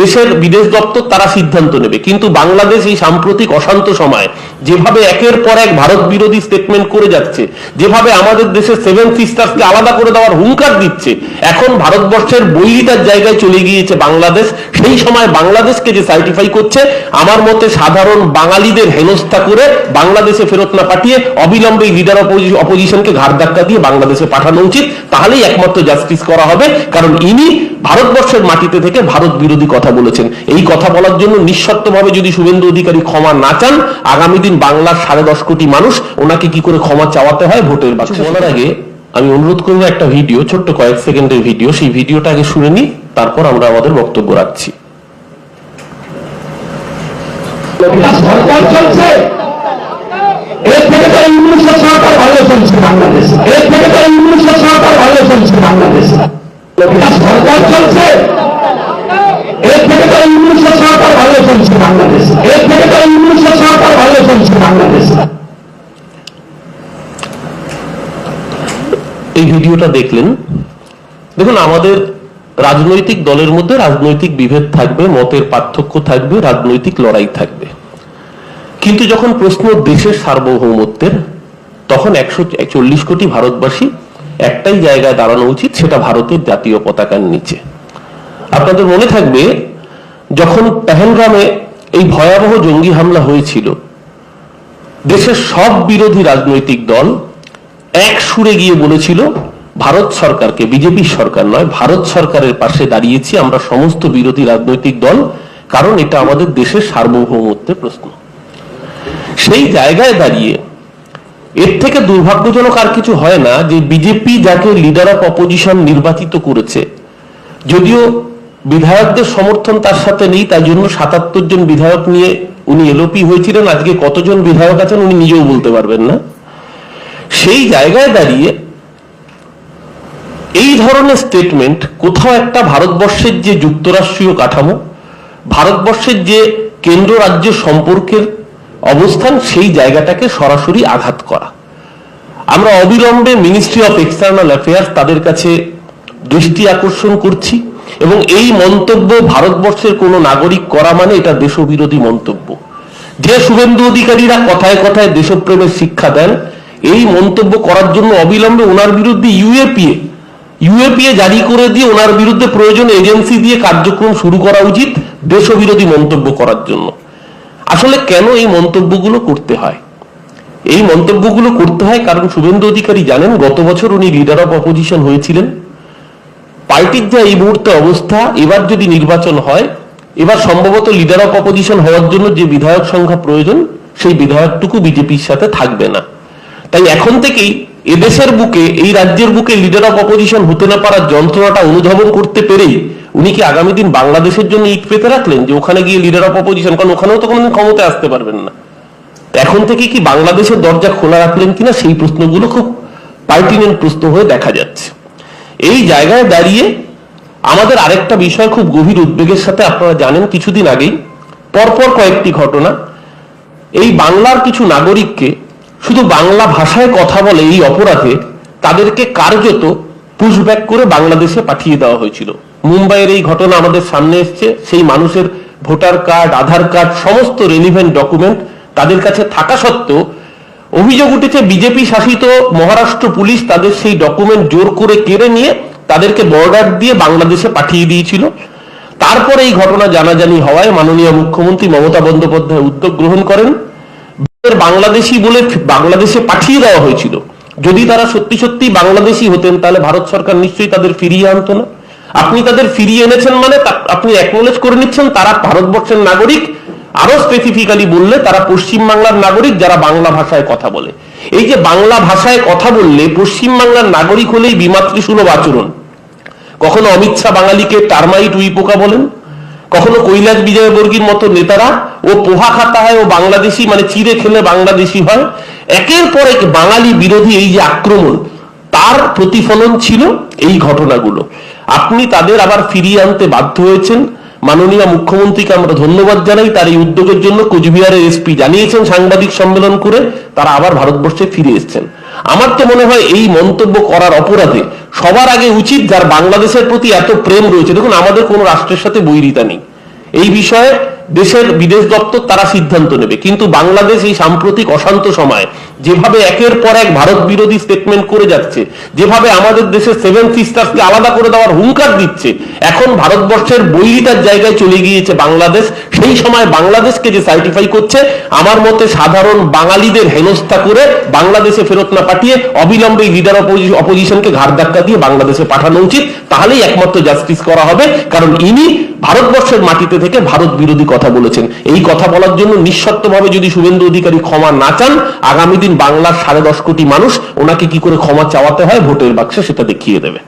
দেশের বিদেশ দপ্তর তারা সিদ্ধান্ত নেবে। কিন্তু বাংলাদেশ এই সাম্প্রতিক অশান্ত সময়, যেভাবে একের পর এক ভারত বিরোধী স্টেটমেন্ট করে যাচ্ছে, যেভাবে আমাদের দেশের সেভেন সিস্টার্সকে আলাদা করে দেওয়ার হুঙ্কার দিচ্ছে, এখন ভারতবর্ষের বৈরিতার জায়গায় চলে গিয়েছে বাংলাদেশ। সেই সময় বাংলাদেশকে যে সার্টিফাই করছে, আমার মতে সাধারণ বাঙালিদের হেনস্থা করে বাংলাদেশে ফেরত না পাঠিয়ে অবিলম্বে লিডার অপোজিশনকে ঘাড় ধাক্কা দিয়ে বাংলাদেশে পাঠানো উচিত। তাহলেই একমাত্র জাস্টিস করা হবে, কারণ ইনি ভারতবর্ষের মাটিতে থেকে ভারত বিরোধী কথা বলেছেন। এই কথা বলার জন্য নিঃশর্তভাবে যদি শুভেন্দু অধিকারী ক্ষমা না চান আগামী দিন বাংলার সাড়ে দশ কোটি মানুষ ওনাকে কি করে ক্ষমা চাওয়াতে হয় ভোটের বাক্সে? বলার আগে আমি অনুরোধ করব একটা ভিডিও ছোট্ট কয়েক সেকেন্ডের ভিডিও সেই ভিডিওটা আগে শুনে নিই তারপর আমরা আমাদের বক্তব্য রাখছি। সরকার চলছে এর থেকে তো ইংলিশের সরকার ভালো চলছে বাংলাদেশে। এর থেকে তো ইংলিশের সরকার ভালো চলছে বাংলাদেশে। সরকার চলছে। এর থেকে তো সরকার ভালো চলছে বাংলাদেশে। এই ভিডিওটা দেখলেন। দেখুন, আমাদের রাজনৈতিক দলের মধ্যে রাজনৈতিক বিভেদ থাকবে, মতের পার্থক্য থাকবে, রাজনৈতিক লড়াই থাকবে। কিন্তু যখন প্রশ্ন দেশের সার্বভৌমত্বের, তখন একশো চল্লিশ কোটি ভারতবাসী একটাই জায়গায় দাঁড়ানো উচিত, সেটা ভারতের জাতীয় পতাকার নিচে। আপনাদের মনে থাকবে, যখন পেহেলগামে এই ভয়াবহ জঙ্গি হামলা হয়েছিল, দেশের সব বিরোধী রাজনৈতিক দল এক সুরে গিয়ে বলেছিল, ভারত সরকারকে, বিজেপি সরকার নয়, ভারত সরকারের পাশে দাঁড়িয়েছি, আমরা সমস্ত বিরোধী রাজনৈতিক দল, কারণ এটা আমাদের দেশের সার্বভৌমত্বের প্রশ্ন। সেই জায়গায় দাঁড়িয়ে, এর থেকে দুর্ভাগ্যজনক আর কিছু হয় না যে বিজেপি যাকে লিডার অফ অপোজিশন নির্বাচিত করেছে, যদিও বিধায়কদের সমর্থন তার সাথে নেই তাই জন্য সাতাত্তর জন বিধায়ক নিয়ে উনি এলোপি হয়েছিলেন, আজকে কতজন বিধায়ক আছেন উনি নিজেও বলতে পারবেন না। সেই জায়গায় দাঁড়িয়ে এই ধরনের স্টেটমেন্ট কোথাও একটা ভারতবর্ষের যে যুক্তরাষ্ট্রীয় কাঠামো, ভারতবর্ষের যে কেন্দ্র রাজ্য সম্পর্কের অবস্থান, সেই জায়গাটাকে সরাসরি আঘাত করা। আমরা অবিলম্বে মিনিস্ট্রি অফ এক্সটার্নাল অ্যাফেয়ার্স তাদের কাছে দৃষ্টি আকর্ষণ করছি। এবং এই মন্তব্য ভারতবর্ষের কোনো নাগরিক করা মানে এটা দেশবিরোধী মন্তব্য। যে শুভেন্দু অধিকারীরা কথায় কথায় দেশপ্রেমের শিক্ষা দেন, এই মন্তব্য করার জন্য অবিলম্বে ওনার বিরুদ্ধে ইউএপিএ ইউএপিএ জারি করে দিয়ে ওনার বিরুদ্ধে প্রয়োজন এজেন্সি দিয়ে কার্যক্রম শুরু করা উচিত দেশবিরোধী মন্তব্য করার জন্য। আসলে কেন এই মন্তব্যগুলো করতে হয়? এই মন্তব্যগুলো করতে হয় কারণ শুভেন্দু অধিকারী জানেন, গত বছর উনি লিডার অফ অপোজিশন হয়েছিলেন। পার্টির যা এই মুহূর্তে অবস্থা, এবার যদি নির্বাচন হয়, এবার সম্ভবত লিডার অফ অপোজিশন হওয়ার জন্য যে বিধায়ক সংখ্যা প্রয়োজন, সেই বিধায়কটুকু বিজেপির সাথে থাকবে না। তাই এখন থেকেই এদেশের বুকে, এই রাজ্যের বুকে লিডার অফ অপোজিশন হতে না পারার যন্ত্রণাটা অনুধাবন করতে পেরেই উনি কি আগামী দিন বাংলাদেশের জন্য ইট পেতে রাখলেন যে ওখানে গিয়ে লিডার অফ অপোজিশন কারণ ওখানেও তো কোনোদিন ক্ষমতায় আসতে পারবেন না। এখন থেকে কি বাংলাদেশের দরজা খোলা রাখলেন কিনা সেই প্রশ্নগুলো খুব পার্টিনেন্ট প্রশ্ন হয়ে দেখা যাচ্ছে। এই জায়গায় দাঁড়িয়ে আমাদের আরেকটা বিষয় খুব গভীর উদ্বেগের সাথে আপনারা জানেন, কিছুদিন আগেই, পরপর কয়েকটি ঘটনা। এই বাংলার কিছু নাগরিককে শুধু বাংলা ভাষায় কথা বলে এই অপরাধে তাদেরকে কার্যত পুশব্যাক করে বাংলাদেশে পাঠিয়ে দেওয়া হয়েছিল। মুম্বাইয়ের এই ঘটনা আমাদের সামনে এসছে, সেই মানুষের ভোটার কার্ড, আধার কার্ড, সমস্ত রেলিভেন্ট ডকুমেন্ট তাদের কাছে থাকা সত্ত্বেও অভিযোগ উঠেছে, বিজেপি শাসিত মহারাষ্ট্র পুলিশ তাদের সেই ডকুমেন্ট জোর করে কেড়ে নিয়ে তাদেরকে বর্ডার দিয়ে বাংলাদেশে পাঠিয়ে দিয়েছিল। তারপরে এই ঘটনা জানাজানি হওয়ায় মাননীয় মুখ্যমন্ত্রী মমতা বন্দ্যোপাধ্যায় উদ্যোগ গ্রহণ করেন। বাংলাদেশি বলে বাংলাদেশে পাঠিয়ে দেওয়া হয়েছিল। যদি তারা সত্যি সত্যি বাংলাদেশি হতেন, তাহলে ভারত সরকার নিশ্চয়ই তাদের ফিরিয়ে আনতো না। আপনি তাদের ফিরিয়ে এনেছেন মানে আপনি অ্যাকনোলেজ করে নিচ্ছেন তারা ভারতবর্ষের নাগরিক। আরও স্পেসিফিক্যালি বললে তারা পশ্চিম বাংলার নাগরিক যারা বাংলা ভাষায় কথা বলে। এই যে বাংলা ভাষায় কথা বললে পশ্চিম বাংলার নাগরিক হলেই বিমাতৃসুলভ আচরণ। কখনো অমিত শাহ বাঙালিকে টার্মাইট উইপোকা বলেন, কখনো কৈলাস বিজয়বর্গীর মতো নেতারা, ও পোহা খাতা হয় ও বাংলাদেশি মানে চিড়ে খেলে বাংলাদেশি হয়, একের পর এক বাঙালি বিরোধী এই যে আক্রমণ, তার প্রতিফলন ছিল এই ঘটনাগুলো। আপনি তাদের আবার ফিরিয়ে আনতে বাধ্য হয়েছেন মাননীয় মুখ্যমন্ত্রীকে আমরা ধন্যবাদ জানাই। তার এই উদ্যোগের জন্য কোচবিহারের এসপি জানিয়েছেন সাংবাদিক সম্মেলন করে, তারা আবার ভারতবর্ষে ফিরে এসেছেন। আমার তো মনে হয় এই মন্তব্য করার অপরাধে সবার আগে উচিত যার বাংলাদেশের প্রতি এত প্রেম রয়েছে। দেখুন, আমাদের কোনো রাষ্ট্রের সাথে বৈরিতা নেই। এই বিষয়ে দেশের বিদেশ দপ্তর তারা সিদ্ধান্ত নেবে। কিন্তু বাংলাদেশ এই সাম্প্রতিক অশান্ত সময় যেভাবে একের পর এক ভারত বিরোধী স্টেটমেন্ট করে যাচ্ছে, যেভাবে আমাদের দেশে সেভেন সিস্টার্সকে আলাদা করে দেওয়ার হুঙ্কার দিচ্ছে, এখন ভারতবর্ষের বৈরিতার জায়গায় চলে গিয়েছে বাংলাদেশ। সেই সময় বাংলাদেশকে যে সার্টিফাই করছে, আমার মতে সাধারণ বাঙালিদের হেনস্থা করে বাংলাদেশে ফেরত না পাঠিয়ে অবিলম্বে লিডার অপোজিশনকে ঘাড় ধাক্কা দিয়ে বাংলাদেশে পাঠানো উচিত। তাহলেই একমাত্র জাস্টিস করা হবে, কারণ ইনি ভারতবর্ষের মাটিতে থেকে ভারত বিরোধী কথা বলেছেন। এই কথা বলার জন্য নিঃশর্তভাবে যদি শুভেন্দু অধিকারী ক্ষমা না চান, আগামী দিন বাংলার সাড়ে দশ কোটি মানুষ ওনাকে কি করে ক্ষমা চাওয়াতে হয়, ভোটের বাক্সে সেটা দেখিয়ে দেবে।